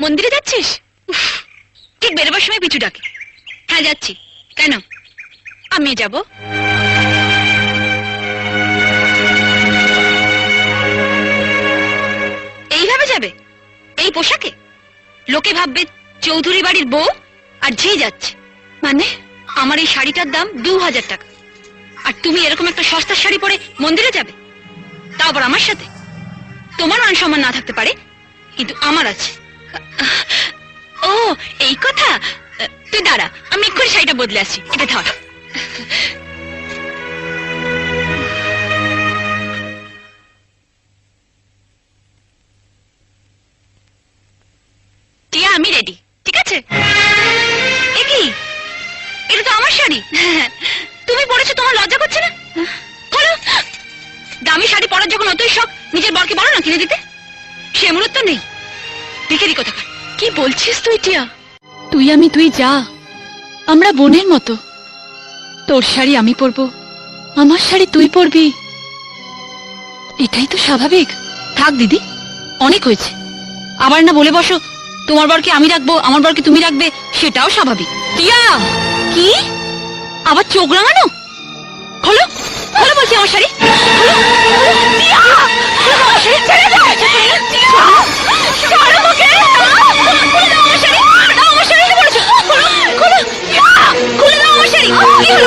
মন্দিরে যাচ্ছিস? উফ, ঠিক বেরোবার সময় পিছু ডাকে। হ্যাঁ যাচ্ছি। কেন? আমি যাব। এইভাবে যাবে? এই পোশাকে? লোকে ভাববে চৌধুরী বাড়ির বউ আর ঝি যাচ্ছে। মানে? আমার এই শাড়িটার দাম দু হাজার টাকা। আর তুমি এরকম একটা সস্তার শাড়ি পরে মন্দিরে যাবে? আবার আমার সাথে? তোমার মান সম্মান না থাকতে পারে কিন্তু আমার আছে। ও, এই কথা? তুই দাঁড়া, আমি এক্ষুনি শাড়িটা বদলে আসছি। এটা ধর। টিয়া, আমি রেডি ঠিক আছে? এ কি? এটা তো আমার শাড়ি। তুমি পরেছো, তোমার লজ্জা করছে না? বলো দামি শাড়ি পরার যখন অতই শখ, নিজের বরকে বলো না কিনে দিতে। সে মুহূর্ত নেই। ভিখারি কোথাকার? কি বলছিস তুই, টিয়া? তুই আমি তুই যা। আমরা বোনের মতো। তোর শাড়ি আমি পরবো। আমার শাড়ি তুই পরবি। এটাই তো স্বাভাবিক। থাক, দিদি। অনেক হয়েছে। আবার না বলে বসো, তোমার বরকে আমি রাখব, আমার বরকে তুমি রাখবে, সেটাও স্বাভাবিক। টিয়া! কি? আবার চোখ রাঙানো? খোলো খোলো বলছি আমার শাড়ি। খোলো। টিয়া!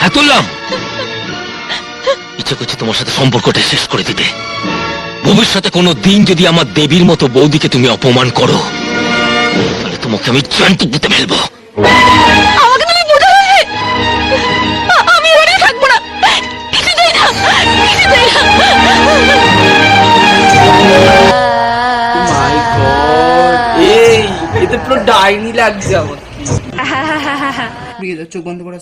হ্যাঁ তুললাম ইচ্ছে করছে তোমার সাথে সম্পর্কটা শেষ করে দিতে। ভবিষ্যতে কোনো দিন যদি আমার দেবীর মতো বৌদিকে তুমি অপমান করো তাহলে তোমাকে আমি জ্যান্ত পুঁতে ফেলব। আমাকে তুমি বুঝে আমি এখানে থাকব না। কিছুতেই না কিছুতেই না। এই এতে পুরো ডাইনি লাগছে আমার। চোখ বন্ধ করে